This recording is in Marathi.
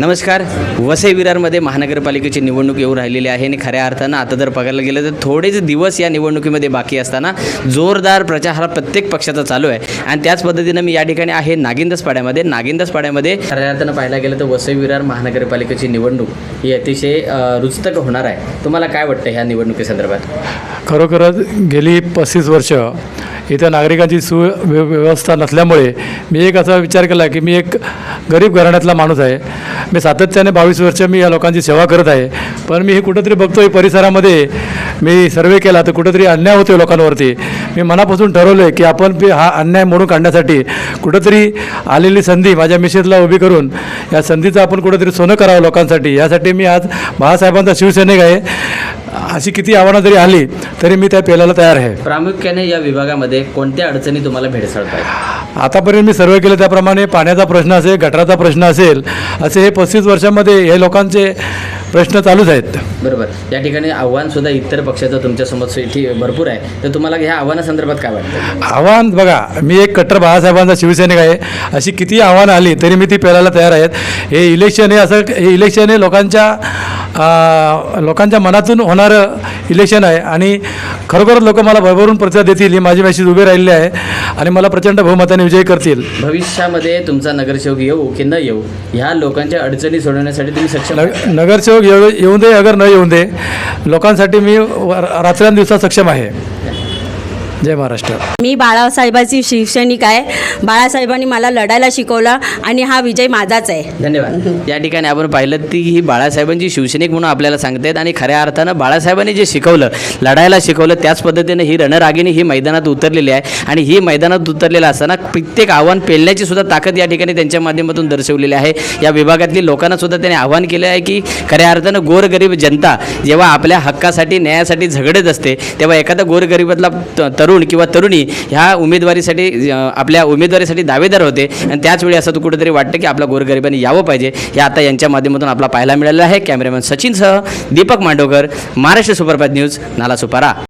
नमस्कार. वसई विरारमध्ये महानगरपालिकेची निवडणूक येऊ राहिलेली आहे आणि खऱ्या अर्थानं आता जर बघायला गेलं तर थोडेच दिवस या निवडणुकीमध्ये बाकी असताना जोरदार प्रचार हा प्रत्येक पक्षाचा चालू आहे. आणि त्याच पद्धतीनं मी या ठिकाणी आहे नागिंदस पाड्यामध्ये. नागिंदस पाड्यामध्ये खऱ्या अर्थानं पाहायला गेलं तर वसई विरार महानगरपालिकेची निवडणूक ही अतिशय रुचतक होणार आहे. तुम्हाला काय वाटतं ह्या निवडणुकीसंदर्भात खरोखरच गेली पस्तीस वर्ष इथं नागरिकांची सु व्यवस्था नसल्यामुळे मी एक असा विचार केला की मी एक गरीब घराण्यातला माणूस आहे. मी सातत्याने बावीस वर्ष मी या लोकांची सेवा करत आहे. पण मी हे कुठंतरी बघतोय परिसरामध्ये. मी सर्वे केला तर कुठंतरी अन्याय होतो लोकांवरती. मी मनापासून ठरवलं आहे की आपण हा अन्याय मोडून काढण्यासाठी कुठंतरी आलेली संधी माझ्या मिसेसला उभी करून या संधीचं आपण कुठंतरी सोनं करावं लोकांसाठी. यासाठी मी आज बाळासाहेबांचा शिवसैनिक आहे. अशी किती आव्हानं जरी आली तरी मी त्या पेलायला तयार आहे. प्रामुख्याने या विभागामध्ये कोणत्या अडचणी तुम्हाला भेडसावत आहेत? आतापर्यंत मी सर्वे केलं त्याप्रमाणे पाण्याचा प्रश्न असेल गटाराचा प्रश्न असेल असे हे पस्तीस वर्षामध्ये हे लोकांचे प्रश्न चालूच आहेत. बरोबर. या ठिकाणी आव्हान सुद्धा इतर पक्षाचं तुमच्यासमोर इथे भरपूर आहे. तर तुम्हाला ह्या आव्हानासंदर्भात काय वाटतं? आव्हान बघा मी एक कट्टर बाळासाहेबांचा शिवसैनिक आहे. अशी किती आव्हानं आली तरी मी ती पेलायला तयार आहेत. हे इलेक्शन हे असं हे इलेक्शन हे लोकांच्या लोकांच्या मनातून होणारं इलेक्शन आहे. आणि खरोखर लोक मला भरभरून प्रतिसाद देतील ही माझी मॅसेज उभी राहिली आहे. आणि मला प्रचंड बहुमताने विजयी करतील. भविष्यामध्ये तुमचा नगरसेवक येऊ की न येऊ ह्या लोकांच्या अडचणी सोडवण्यासाठी तुम्ही सक्षम नग नगरसेवक येऊ येऊन दे अगर न येऊन दे लोकांसाठी मी व- रात्रंदिवसा सक्षम आहे. जय महाराष्ट्र. मी बाळासाहेबाची शिवसैनिक आहे. बाळासाहेबांनी मला लढायला शिकवलं आणि हा विजय माझाच आहे. धन्यवाद. या ठिकाणी आपण पाहिलं ती ही बाळासाहेबांची शिवसैनिक म्हणून आपल्याला सांगतायत आणि खऱ्या अर्थानं बाळासाहेबांनी जे शिकवलं लढायला शिकवलं त्याच पद्धतीने ही रणरागिणी ही मैदानात उतरलेली आहे आणि ही मैदानात उतरलेलं असताना प्रत्येक आव्हान पेलण्याची सुद्धा ताकद या ठिकाणी त्यांच्या माध्यमातून दर्शवलेली आहे. या विभागातली लोकांना सुद्धा त्यांनी आव्हान केलं आहे की खऱ्या अर्थानं गोरगरीब जनता जेव्हा आपल्या हक्कासाठी न्यायासाठी झगडत असते तेव्हा एखादा गोरगरिबातला त- तरुण किंवा तरुणी ह्या उमेदवारीसाठी आपल्या उमेदवारीसाठी दावेदार होते. आणि त्याचवेळी असं तो कुठेतरी वाटतं की आपला गोरगरिबांनी यावं पाहिजे. हे आता यांच्या माध्यमातून आपला पाहायला मिळालेलं आहे. कॅमेरामॅन सचिनसह दीपक मांडवकर महाराष्ट्र सुपरफास्ट न्यूज नाला सुपारा